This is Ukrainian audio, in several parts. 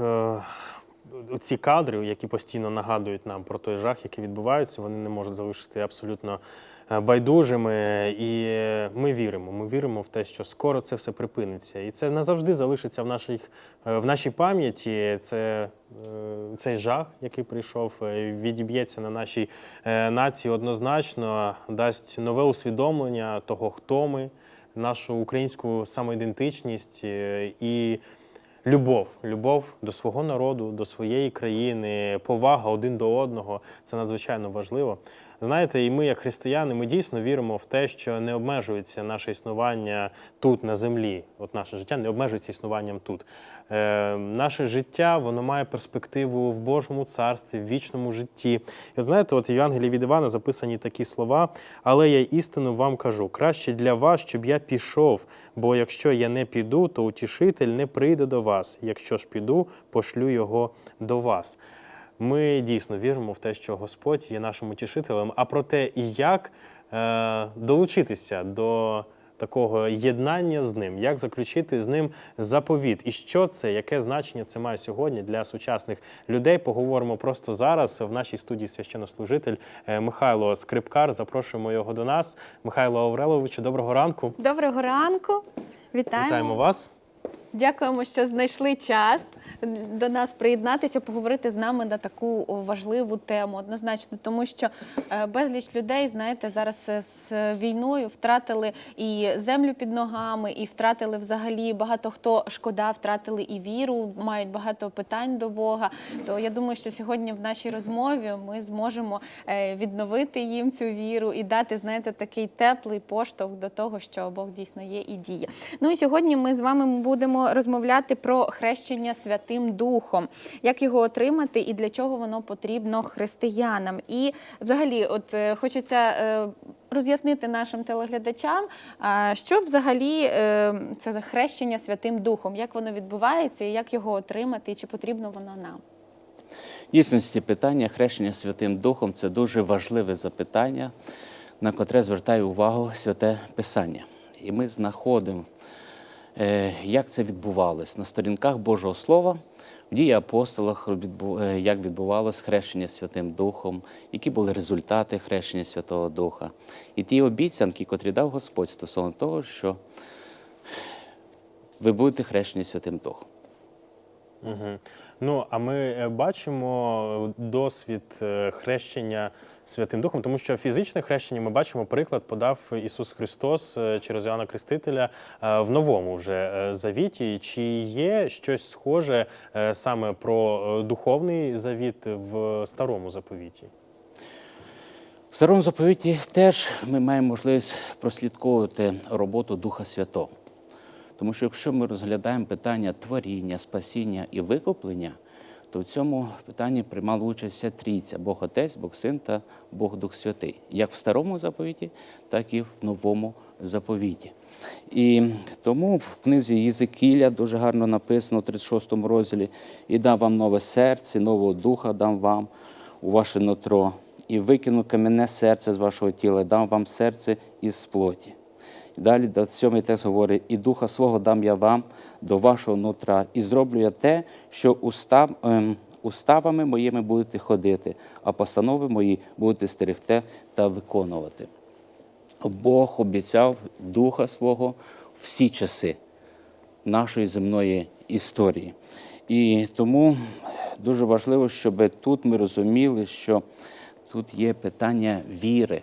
е, ці кадри, які постійно нагадують нам про той жах, який відбувається, вони не можуть залишити абсолютно е, байдужими. І ми віримо. Ми віримо в те, що скоро це все припиниться. І це назавжди залишиться в нашій, е, в нашій пам'яті. Це цей жах, який прийшов, відіб'ється на нашій нації однозначно, дасть нове усвідомлення того, хто ми, нашу українську самоідентичність і любов. Любов до свого народу, до своєї країни, повага один до одного це надзвичайно важливо. Знаєте, і ми, як християни, ми дійсно віримо в те, що не обмежується наше існування тут, на землі. От наше життя не обмежується існуванням тут. Е, наше життя воно має перспективу в Божому царстві, в вічному житті. І от знаєте, от в Євангелії від Івана записані такі слова, але я істину вам кажу: краще для вас, щоб я пішов, бо якщо я не піду, то утішитель не прийде до вас. Якщо ж піду, пошлю його до вас. Ми дійсно віримо в те, що Господь є нашим утішителем, а про те, і як е, долучитися до такого єднання з ним, як заключити з ним заповіт, і що це, яке значення це має сьогодні для сучасних людей. Поговоримо просто зараз в нашій студії священнослужитель е, Михайло Скрипкар. Запрошуємо його до нас. Михайло Авреловичу, доброго ранку. Доброго ранку. Вітаємо. Вітаємо вас. Дякуємо, що знайшли час до нас приєднатися, поговорити з нами на таку важливу тему. Однозначно, тому що е, безліч людей, знаєте, зараз е, з війною втратили і землю під ногами, і втратили взагалі багато хто шкода, втратили і віру, мають багато питань до Бога. То я думаю, що сьогодні в нашій розмові ми зможемо е, відновити їм цю віру і дати, знаєте, такий теплий поштовх до того, що Бог дійсно є і діє. Ну і сьогодні ми з вами будемо розмовляти про хрещення Святим Духом, як його отримати і для чого воно потрібно християнам. І взагалі, от е, хочеться. е, Роз'яснити нашим телеглядачам, що взагалі е, це хрещення Святим Духом, як воно відбувається, і як його отримати, і чи потрібно воно нам. Дійсності питання хрещення Святим Духом це дуже важливе запитання, на котре звертає увагу святе Писання. І ми знаходимо, е, як це відбувалось на сторінках Божого Слова, в дії апостолах, е, як відбувалось хрещення Святим Духом, які були результати хрещення Святого Духа. І ті обіцянки, котрі дав Господь стосовно того, що ви будете хрещені Святим Духом. Угу. Ну, а ми е, бачимо досвід е, хрещення Святим Духом, тому що фізичне хрещення ми бачимо, приклад подав Ісус Христос е, через Іоанна Крестителя е, в новому вже е, завіті. Чи є щось схоже саме про духовний завіт в старому заповіті? В старому заповіті теж ми маємо можливість прослідковувати роботу Духа Святого. Тому що якщо ми розглядаємо питання творіння, спасіння і викуплення, то в цьому питанні приймала участь вся трійця Бог Отець, Бог Син та Бог Дух Святий, як в старому заповіті, так і в новому заповіті. І тому в книзі Єзекіля дуже гарно написано у 36 розділі: і дам вам нове серце, нового духа дам вам у ваше нутро, і викину кам'яне серце з вашого тіла, дам вам серце із плоті. Далі до сьомий текст говорить: і духа свого дам я вам до вашого нутра, і зроблю я те, що устав, ем, уставами моїми будете ходити, а постанови мої будете стерегти та виконувати. Бог обіцяв духа свого всі часи нашої земної історії. І тому дуже важливо, щоб тут ми розуміли, що тут є питання віри,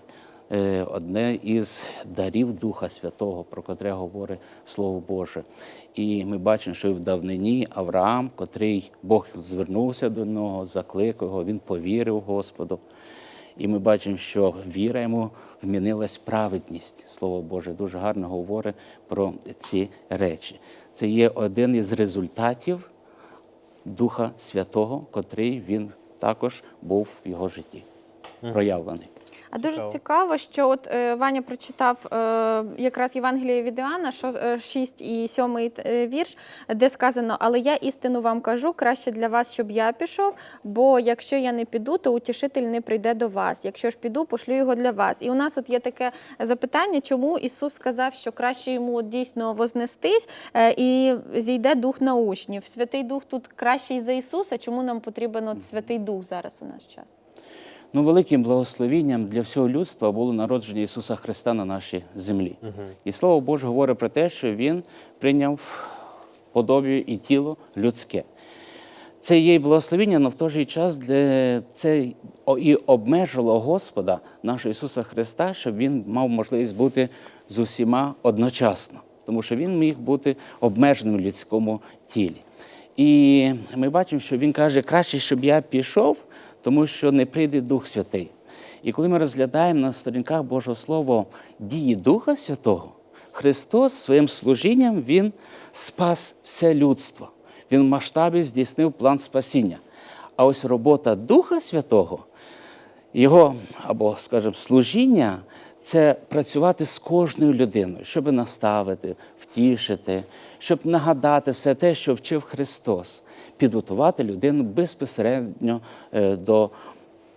одне із дарів Духа Святого, про котре говорить Слово Боже. І ми бачимо, що в давнині Авраам, котрий Бог звернувся до нього, закликав його, він повірив Господу. І ми бачимо, що віра йому вмінилась праведність. Слово Боже дуже гарно говорить про ці речі. Це є один із результатів Духа Святого, котрий він також був в його житті проявлений. А дуже Цікаво. цікаво, що от е, Ваня прочитав е, якраз Євангеліє від Іоанна, що е, 6 і 7 е, вірш, де сказано: Але я істину вам кажу, краще для вас, щоб я пішов, бо якщо я не піду, то утішитель не прийде до вас. Якщо ж піду, пошлю його для вас. І у нас от є таке запитання, чому Ісус сказав, що краще йому дійсно вознестись і зійде дух на учнів. Святий Дух тут кращий за Ісуса. Чому нам потрібен от Святий Дух зараз у наш час? Ну, великим благословінням для всього людства було народження Ісуса Христа на нашій землі. І Слово Боже говорить про те, що Він прийняв подобію і тіло людське. Це є й благословіння, але в той же час для це і обмежило Господа нашого Ісуса Христа, щоб Він мав можливість бути з усіма одночасно, тому що Він міг бути обмеженим в людському тілі. І ми бачимо, що Він каже, краще, щоб я пішов, тому що не прийде Дух Святий. І коли ми розглядаємо на сторінках Божого Слова дії Духа Святого, Христос своїм служінням Він спас все людство. Він в масштабі здійснив план спасіння. А ось робота Духа Святого, його або, скажімо, служіння це працювати з кожною людиною, щоб наставити, втішити, щоб нагадати все те, що вчив Христос, підготувати людину безпосередньо е, до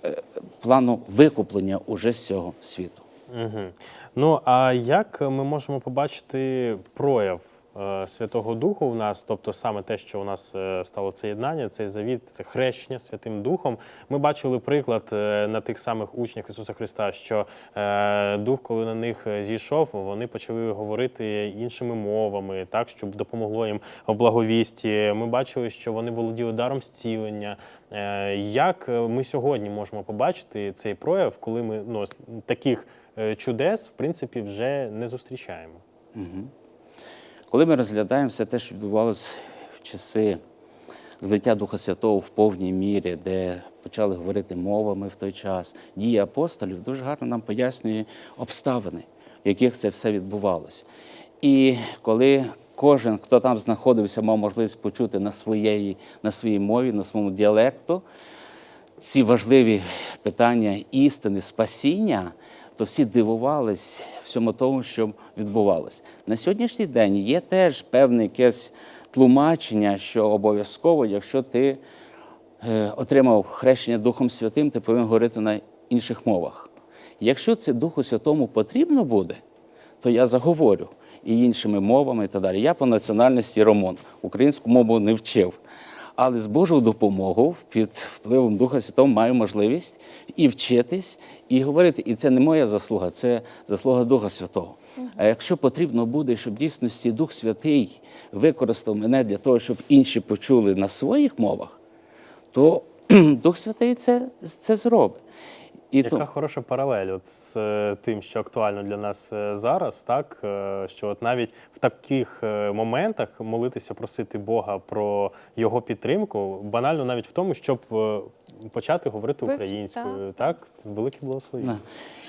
е, плану викуплення уже з цього світу. Угу. Ну а як ми можемо побачити прояв Святого Духу в нас, тобто саме те, що у нас е, стало це єднання, цей завіт, це хрещення Святим Духом. Ми бачили приклад е, на тих самих учнях Ісуса Христа, що е, Дух, коли на них е, зійшов, вони почали говорити іншими мовами, так щоб допомогло їм в благовісті. Ми бачили, що вони володіли даром зцілення. Е, Як е, ми сьогодні можемо побачити цей прояв, коли ми ну, таких е, чудес, в принципі, вже не зустрічаємо? Коли ми розглядаємо все те, що відбувалося в часи злиття Духа Святого в повній мірі, де почали говорити мовами в той час, дії апостолів дуже гарно нам пояснює обставини, в яких це все відбувалося. І коли кожен, хто там знаходився, мав можливість почути на своєї, на своїй мові, на своєму діалекту, ці важливі питання істини, спасіння, то всі дивувались всьому тому, що відбувалося. На сьогоднішній день є теж певне якесь тлумачення, що обов'язково, якщо ти е, отримав хрещення Духом Святим, ти повинен говорити на інших мовах. Якщо це Духу Святому потрібно буде, то я заговорю і іншими мовами і так далі. Я по національності ромон, українську мову не вчив. Але з Божою допомогою, під впливом Духа Святого, маю можливість і вчитись, і говорити. І це не моя заслуга, це заслуга Духа Святого. А якщо потрібно буде, щоб дійсності Дух Святий використав мене для того, щоб інші почули на своїх мовах, то Дух Святий це, це зробить. І Яка то- хороша паралель от з е, тим, що актуально для нас е, зараз, так? Е, що от навіть в таких е, моментах молитися, просити Бога про його підтримку, банально навіть в тому, щоб е, почати говорити Вивчити, українською. Так, це велике благословіння.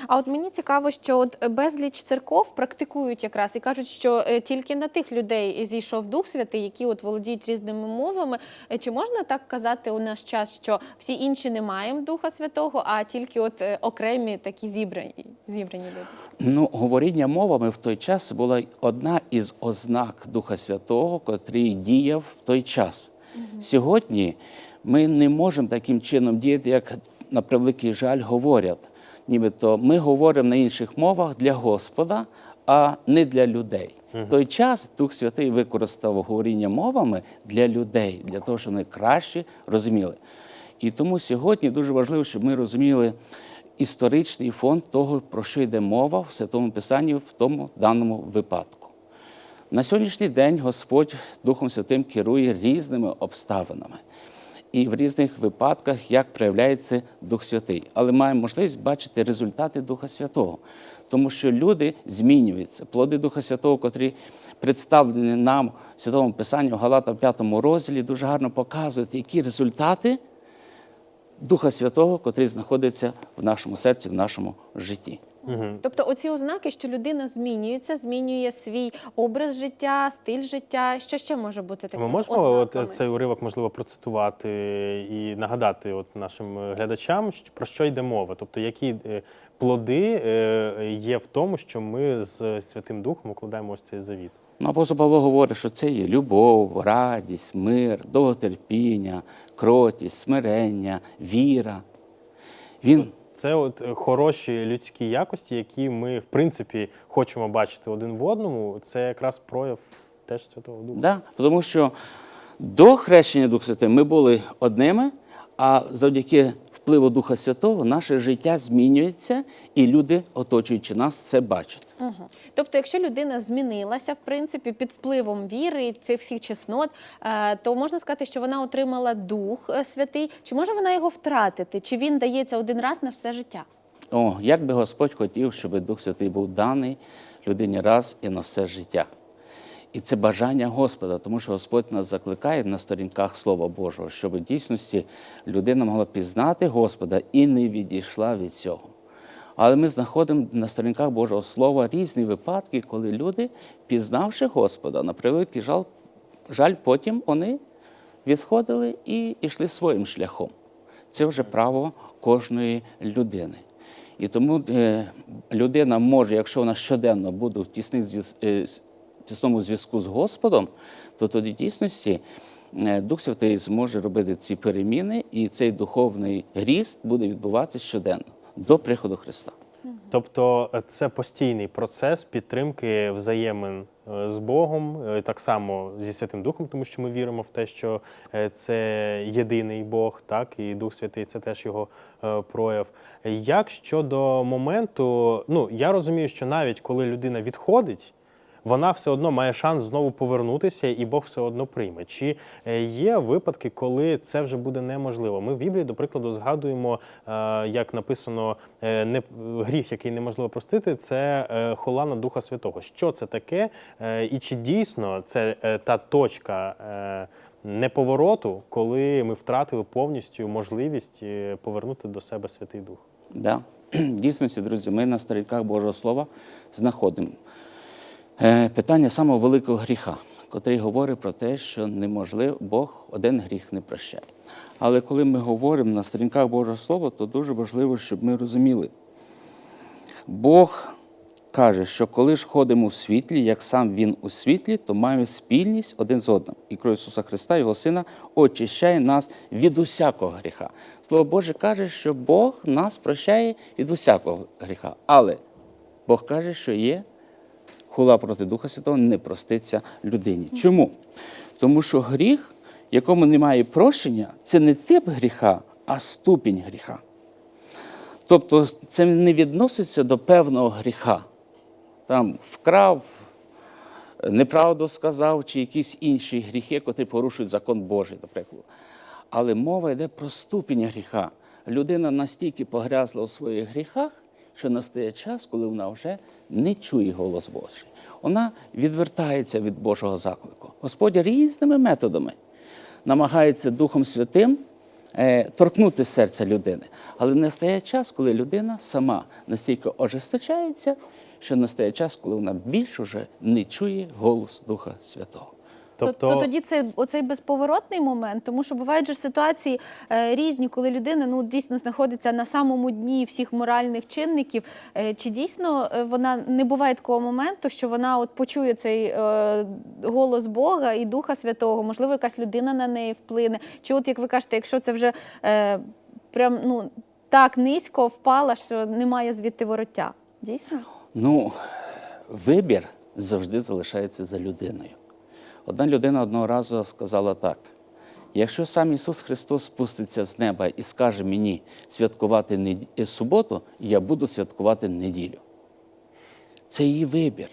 А от мені цікаво, що от безліч церков практикують якраз і кажуть, що е, тільки на тих людей зійшов Дух Святий, які от володіють різними мовами. Е, Чи можна так казати у наш час, що всі інші не маємо Духа Святого, а тільки от е, окремі такі зібрані зібрані люди? Ну, говоріння мовами в той час була одна із ознак Духа Святого, котрий діяв в той час. Сьогодні ми не можемо таким чином діяти, як на превеликий жаль говорять. Нібито ми говоримо на інших мовах для Господа, а не для людей. В той час Дух Святий використав говоріння мовами для людей, для того, щоб вони краще розуміли. І тому сьогодні дуже важливо, щоб ми розуміли історичний фон того, про що йде мова в Святому Писанні в тому даному випадку. На сьогоднішній день Господь Духом Святим керує різними обставинами. І в різних випадках як проявляється Дух Святий. Але маємо можливість бачити результати Духа Святого, тому що люди змінюються. Плоди Духа Святого, котрі представлені нам в Святому Писанні в Галата в 5 розділі, дуже гарно показують, які результати Духа Святого, котрий знаходиться в нашому серці, в нашому житті. Тобто, оці ознаки, що людина змінюється, змінює свій образ життя, стиль життя. Що ще може бути таким Ми можемо от цей уривок можливо процитувати і нагадати от нашим е, глядачам, що- про що йде мова, тобто які е, плоди е, є в тому, що ми з Святим Духом укладаємо ось цей завіт. Ну, апостол Павло говорить, що це є любов, радість, мир, довготерпіння, кротість, смирення, віра. Він Це от е, хороші людські якості, які ми, в принципі, хочемо бачити один в одному. Це якраз прояв теж Святого Духа. Да, тому що до хрещення Духа Святого ми були одними, а завдяки впливу Духа Святого наше життя змінюється, і люди, оточуючи нас, це бачать. Угу. Тобто, якщо людина змінилася, в принципі, під впливом віри цих всіх чеснот, е, то можна сказати, що вона отримала Дух е, Святий. Чи може вона його втратити? Чи він дається один раз на все життя? О, як би Господь хотів, щоб Дух Святий був даний людині раз і на все життя. І це бажання Господа, тому що Господь нас закликає на сторінках Слова Божого, щоб в дійсності людина могла пізнати Господа і не відійшла від цього. Але ми знаходимо на сторінках Божого Слова різні випадки, коли люди, пізнавши Господа, на превеликий жаль, жаль, потім вони відходили і йшли своїм шляхом. Це вже право кожної людини. І тому е, людина може, якщо вона щоденно буде в тісних зв'яз- е, тісному зв'язку з Господом, то тоді в дійсності е, Дух Святий зможе робити ці переміни, і цей духовний ріст буде відбуватися щоденно до приходу Христа. Тобто е, це постійний процес підтримки взаємин е, з Богом, так само зі Святим Духом, тому що ми віримо в те, що це єдиний Бог, так і Дух Святий це теж його прояв. Як щодо моменту, ну я розумію, що навіть коли людина відходить. Вона все одно має шанс знову повернутися, і Бог все одно прийме. Чи е, є випадки, коли це вже буде неможливо? Ми в Біблії, до прикладу, згадуємо, е, як написано, е, не гріх, який неможливо простити, це хола на Духа Святого. Що це таке? І чи дійсно це та точка неповороту, коли ми втратили повністю можливість повернути до себе Святий Дух? Да. Дійсності, друзі, ми на сторінках Божого Слова знаходимо питання самого великого гріха, котрий говорить про те, що неможливо, Бог один гріх не прощає. Але коли ми говоримо на сторінках Божого Слова, то дуже важливо, щоб ми розуміли. Бог каже, що коли ж ходимо у світлі, як сам Він у світлі, то маємо спільність один з одним. І кров Ісуса Христа, Його Сина, очищає нас від усякого гріха. Слово Боже каже, що Бог нас прощає від усякого гріха. Але Бог каже, що є хула проти Духа Святого, не проститься людині. Чому? Тому що гріх, якому немає прощення, це не тип гріха, а ступінь гріха. Тобто це не відноситься до певного гріха. Там вкрав, неправду сказав, чи якісь інші гріхи, котрі порушують закон Божий, наприклад. Але мова йде про ступінь гріха. Людина настільки погрязла у своїх гріхах, що настає час, коли вона вже не чує голос Божий. Вона відвертається від Божого заклику. Господь різними методами намагається Духом Святим е, торкнути серця людини. Але настає час, коли людина сама настільки ожесточається, що настає час, коли вона більше вже не чує голос Духа Святого. Тобто, то тоді це оцей безповоротний момент, тому що бувають же ситуації е, різні, коли людина ну дійсно знаходиться на самому дні всіх моральних чинників. Е, чи дійсно е, вона не буває такого моменту, що вона от почує цей е, голос Бога і Духа Святого? Можливо, якась людина на неї вплине. Чи от як ви кажете, якщо це вже е, прям ну так низько впала, що немає звідти вороття? Дійсно? Ну, вибір завжди залишається за людиною. Одна людина одного разу сказала так: якщо сам Ісус Христос спуститься з неба і скаже мені святкувати е, суботу, я буду святкувати неділю. Це її вибір.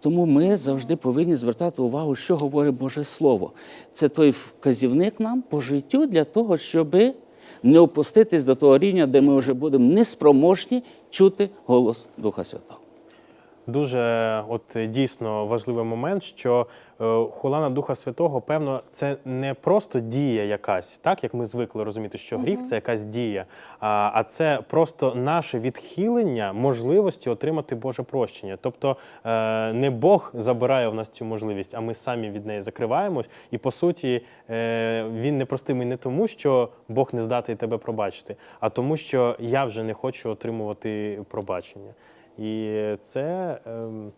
Тому ми завжди повинні звертати увагу, що говорить Боже Слово. Це той вказівник нам по життю для того, щоб не опуститись до того рівня, де ми вже будемо неспроможні чути голос Духа Святого. Дуже от дійсно важливий момент, що е, хулана Духа Святого, певно, це не просто дія якась, так як ми звикли розуміти, що гріх це якась дія, а, а це просто наше відхилення можливості отримати Боже прощення. Тобто е, не Бог забирає в нас цю можливість, а ми самі від неї закриваємось. І по суті, е, він не простимий не тому, що Бог не здатний тебе пробачити, а тому, що я вже не хочу отримувати пробачення. І це, ем,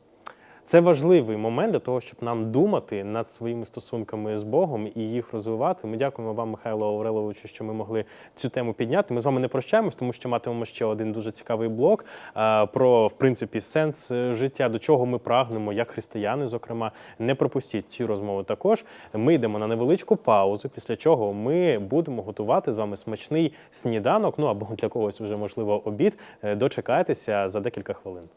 це важливий момент для того, щоб нам думати над своїми стосунками з Богом і їх розвивати. Ми дякуємо вам, Михайло Авреловичу, що ми могли цю тему підняти. Ми з вами не прощаємось, тому що матимемо ще один дуже цікавий блок про в принципі сенс е, життя, до чого ми прагнемо, як християни. Зокрема, не пропустіть цю розмову. Також ми йдемо на невеличку паузу, після чого ми будемо готувати з вами смачний сніданок. Ну або для когось вже можливо обід. Е, Дочекайтеся за декілька хвилин.